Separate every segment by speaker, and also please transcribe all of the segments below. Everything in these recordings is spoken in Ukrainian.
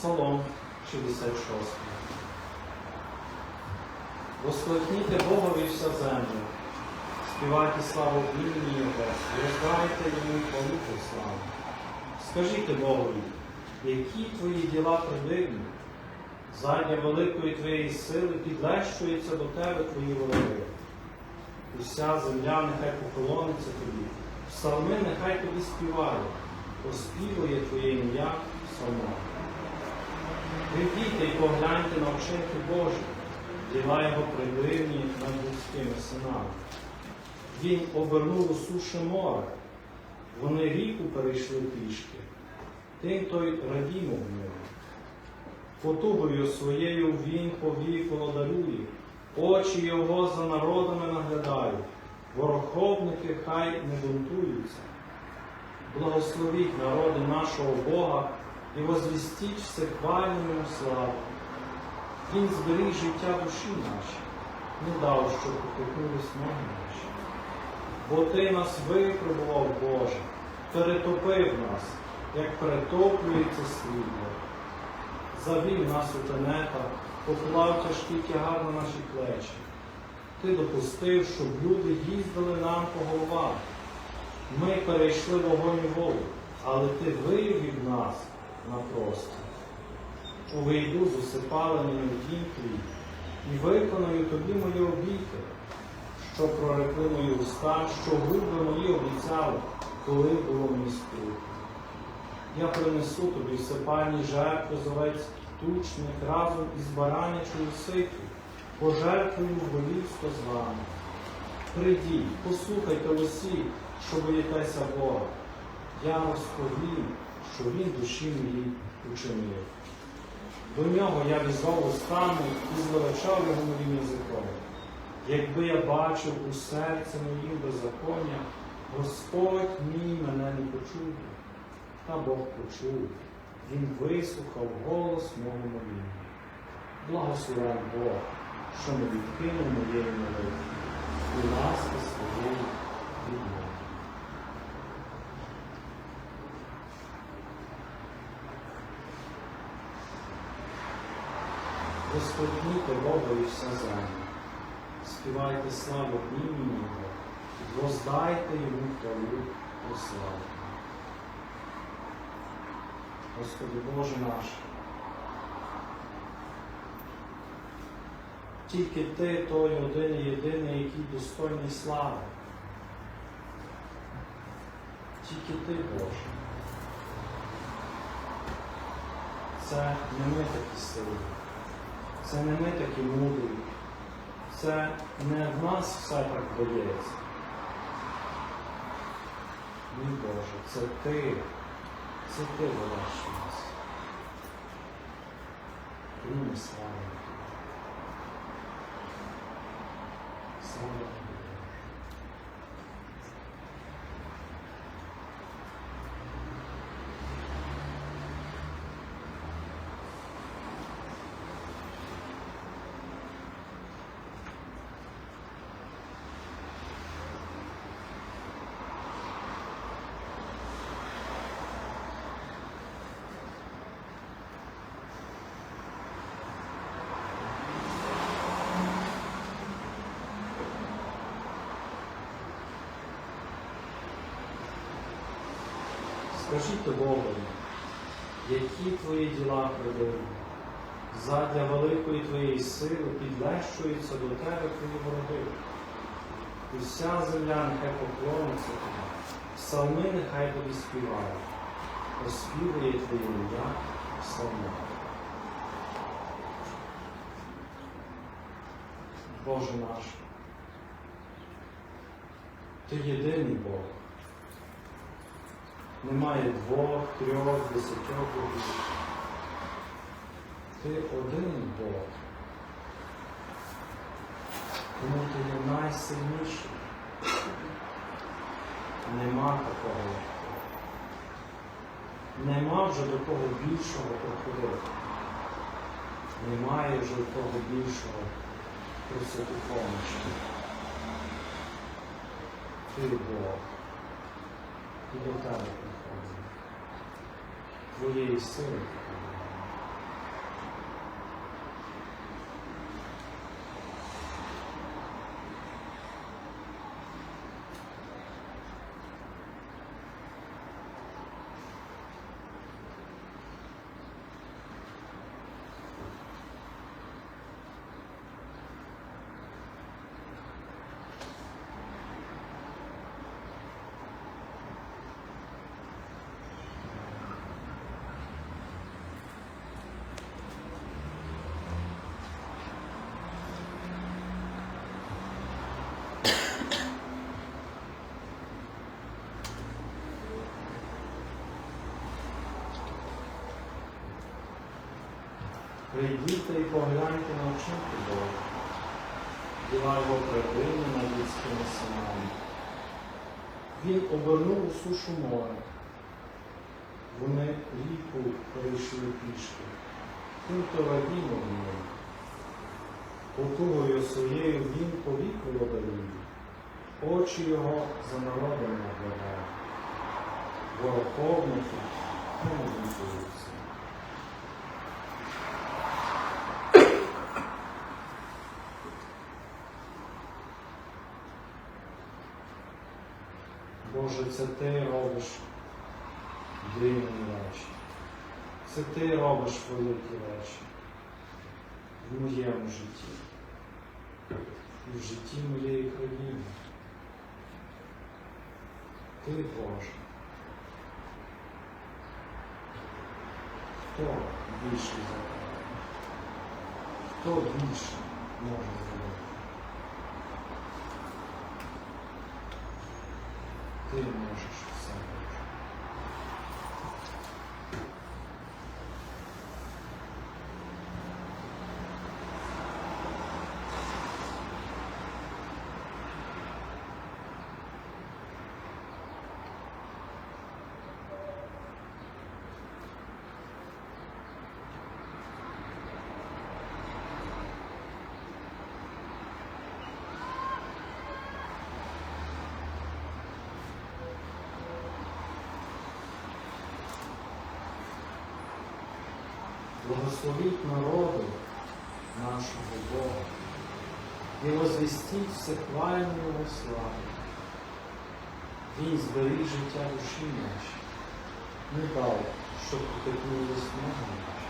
Speaker 1: Псалом 66. Воскликніте Богові вся земля, співайте славу імені Його, роздайте йому та славу. Скажіть Богові, які твої діла придивні, задля великої твоєї сили підлещується до тебе твої вороги. Уся земля нехай поклониться тобі, псалми нехай тобі співає, оспівує твоє ім'я псалмом. Прийдіть і погляньте на вчинки Божі, діла його придивні над людськими синами. Він обернув у суше море, вони ріку перейшли пішки, тим той радімо в ньому. Потугою своєю він повік володарює, очі його за народами наглядають, вороховники хай не бунтуються. Благословіть народи нашого Бога і возвістіть всехвальну йому славу. Він зберіг життя душі наші, не дав, щоб похитнулись ноги наші. Бо ти нас випробував, Боже, перетопив нас, як перетоплюється світло. Завів нас у тенета, поклав тяжкий тягар на наші плечі. Ти допустив, щоб люди їздили нам по головах. Ми перейшли вогонь і воду, але ти вивів нас на простір. Увійду з дім твій і виконаю тобі мої обіти, що прорекли мої уста, що губи мої обіцяли, коли було мені скрутно. Я принесу тобі всипальні жертви з овець тучних разом із баранячою ситою, пожертвую волівсько з вами. Прийдіть, послухайте усі, що боїтеся Бога. Я розповім, що він душі моїй учинив. До нього я візвав устами і звеличав його моїм язиком. Якби я бачив у серці моїм беззаконня, Господь мій мене не почув. Та Бог почув. Він вислухав голос мого моління. Благословен Бог, що не відкинув моєї молитви і ласки своєї від Господніте Бога і вся земля, співайте славу імені Його, воздайте йому хвалу і славу. Господи Боже наш, тільки Ти той один і єдиний, який достойний слави. Тільки Ти, Боже. Це не ми такі сильні, це не ми такі мудрі, це не в нас все так вдається. Мій Боже, це Ти. Це ти ведеш нас. Прийми тебе. Слава тобі. Скажіть Богові, які твої діла придивні, задля великої твоєї сили підлещуються до тебе твої вороги. Уся земля нехай поклониться тобі, псалми нехай тобі співають, оспівує твоє ім'я псалма. Боже наш, Ти єдиний Бог. Немає двох, трьох, десятьох богів. Ти один Бог. Тому ти є найсильніший. Нема такого. ти. Нема вже до кого більшого проходити. Немає вже до кого більшого просити помощі. Ти Бог. І до тебе Прийдіть і погляньте на вчинки Бога. Діла його правдиві над людськими синами. Він обернув у сушу море. Вони ріку перейшли пішки. Тим то радімо в. Потугою своєю він повіку одарує. Очі його за народом наглядає. Вороховники не відбудуться. Боже, це ти робиш дивні речі. Це ти робиш великі речі в моєму житті і в житті моєї країни. Ти Боже. Хто більший за тебе? Хто більше може зробити? Ти можеш все. Боже. Благословіть народу нашого Бога і возвістіть всехвальну Його славу. Він зберіг життя душі наші, не дав, щоб потекнули смуги наші.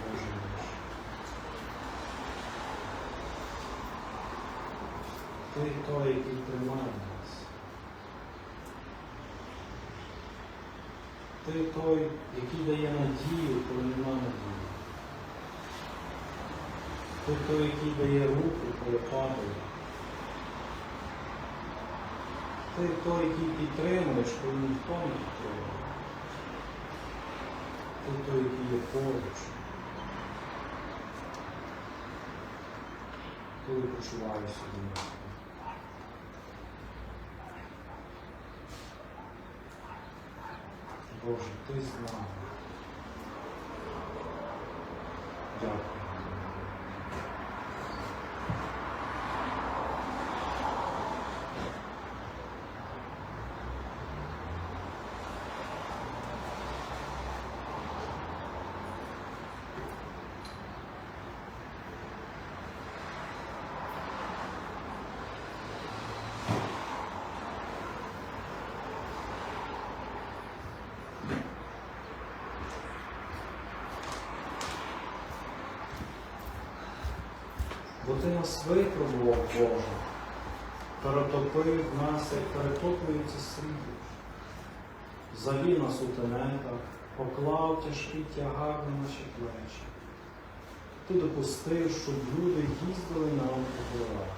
Speaker 1: Боже наш. Ти той, який тримає нас. Ти той, який дає надію, коли нема надії. Ти той, який дає руку, коли падає. Ти той, який підтримуєш, коли ніхто не підтримує. Ти той, який є поруч. Коли почуваєш себе. Низько. Боже, ти з нами. Дякую. Ти нас випробував, Боже, перетопив нас, як перетоплюється срібло. Завів нас у тенетах, поклав тяжкий тягар на наші плечі. Ти допустив, щоб люди їздили на автопилах.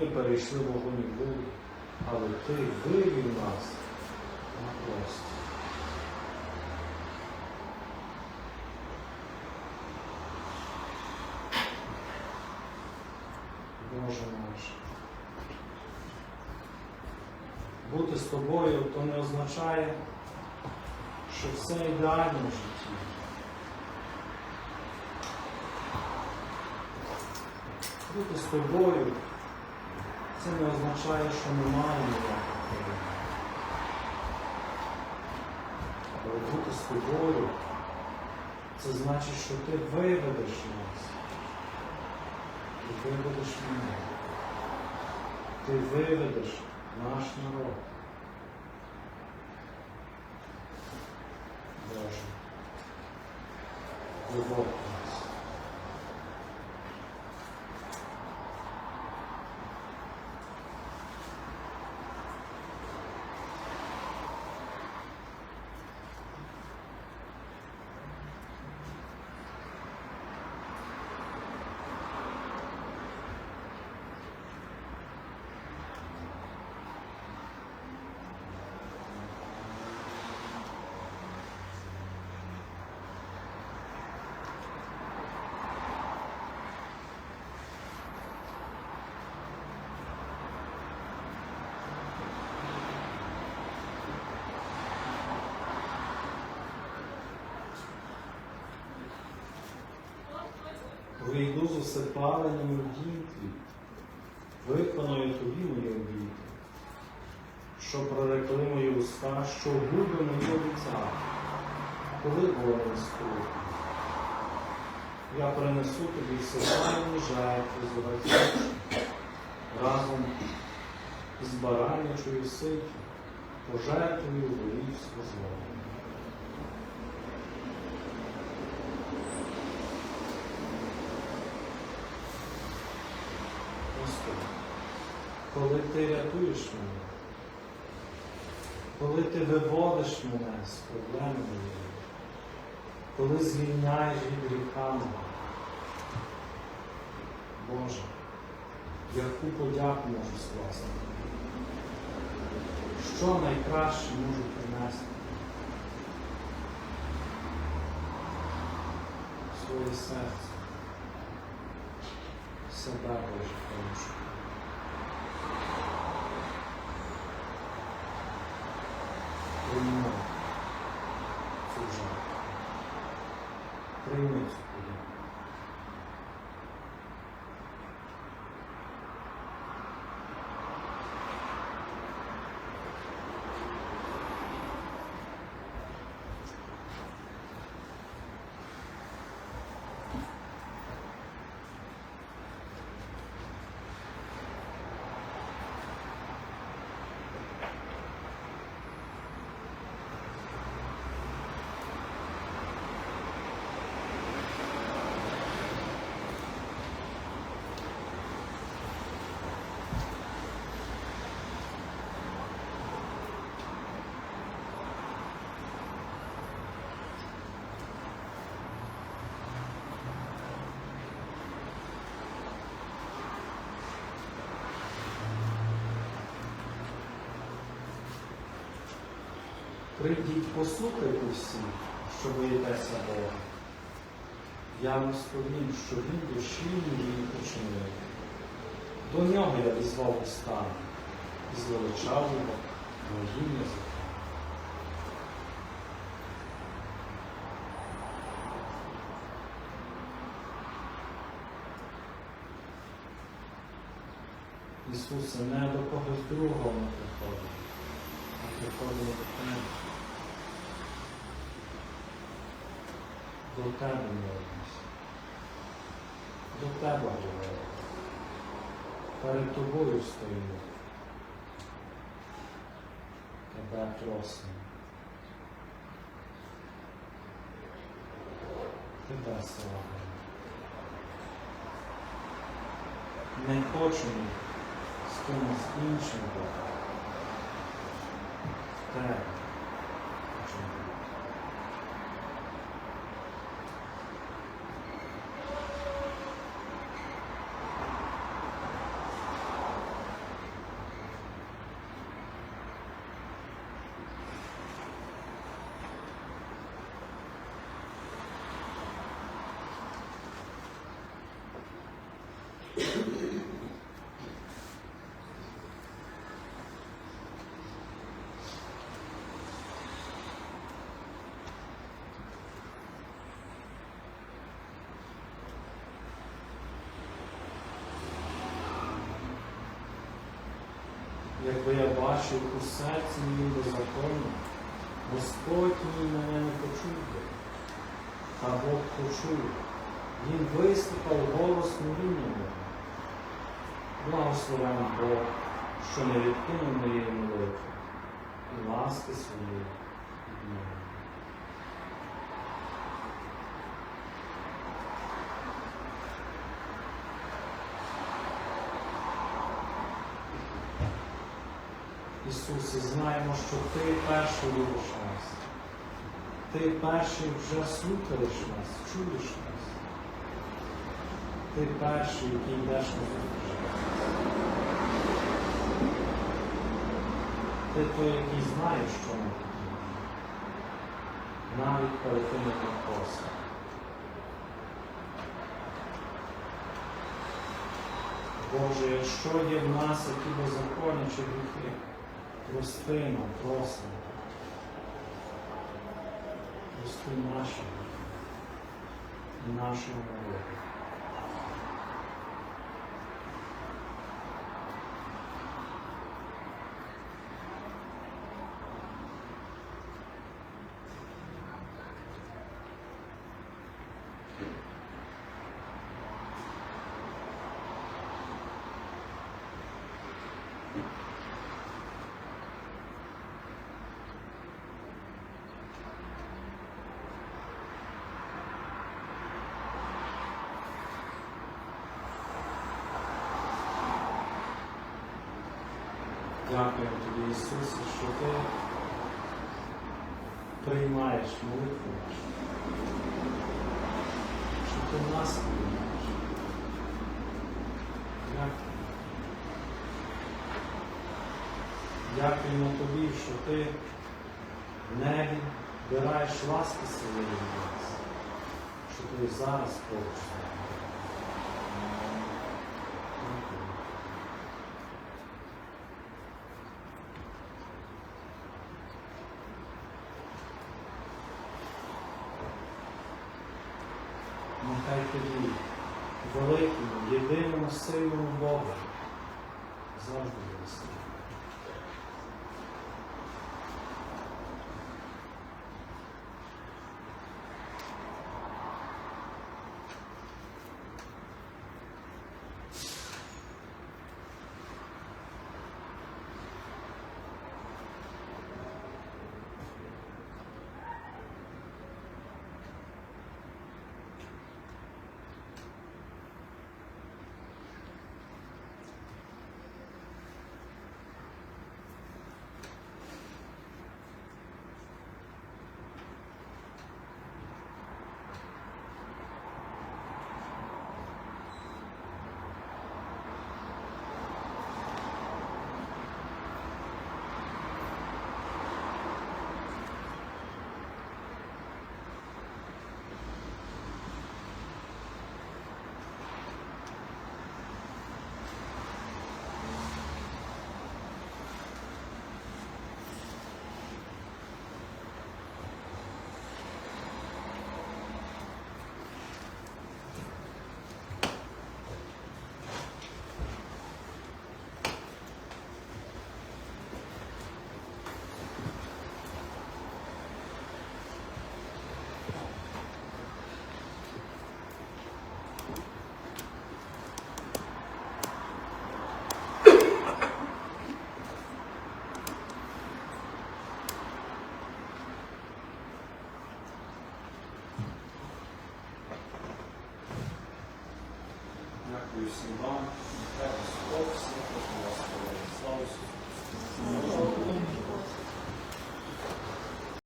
Speaker 1: Ми перейшли вогонь і воду, але ти вивів нас на простір. Боже наш. Бути з тобою то не означає, що все ідеально в житті. Бути з тобою це не означає, що немає проблем. Але бути з тобою це значить, що ти виведеш нас. Ти виведеш мене. Ти виведеш наш народ. Боже. Глибоко нас. вийду з усипаленням в дім твій, виконую тобі мої обіти, що прорекли мої уста, що губи мої обіцяли, коли горе скрутно. Я принесу тобі всесальні жертви золоті, разом із баранячою ситі, пожертвую волів службою. Господи, коли ти рятуєш мене, коли ти виводиш мене з проблеми моєї, коли звільняєш від гріха Боже, яку подяку можу скласти? Що найкраще можу принести? Своє серце, себе Боже прошу. Прийми цю Прийдіть, послухайте всі, що боїтеся Бога. Я вам розповім, що він душі моїй учинив. До нього я візвав устами і звеличав його моїм язиком. Ісусе, не до когось другого не приходить, а приходить до тебе. До тебе молимось. До тебе говоримо. Перед тобою стоїмо. Тебе просимо. Тебе славимо. Не хочемо з кимось іншим бути. Тебе Якби я бачив у серці моїм беззаконно, Господь мій мене не почув би, а Бог почув. Він вислухав голос моління. Благословен Бог, що не відкинув моєї молитви і ласки своєї від мене. Ісусе, знаємо, що Ти перший любиш нас. Ти перший вже слухаєш нас, чуєш нас. Ти перший, який йдеш на зустріч. Ти той, який знаєш, що ми потрібно. Навіть перед тим, як ми. Боже, якщо є в нас які беззаконня чи гріхи, прости нам, просимо. Прости нашого і нашого народу. Дякуємо тобі, Ісусе, що ти приймаєш молитву нашу, що ти нас приймаєш. Дякую. Дякуємо тобі, що ти в небі вбираєш ласки своєї нас, що ти зараз поруч.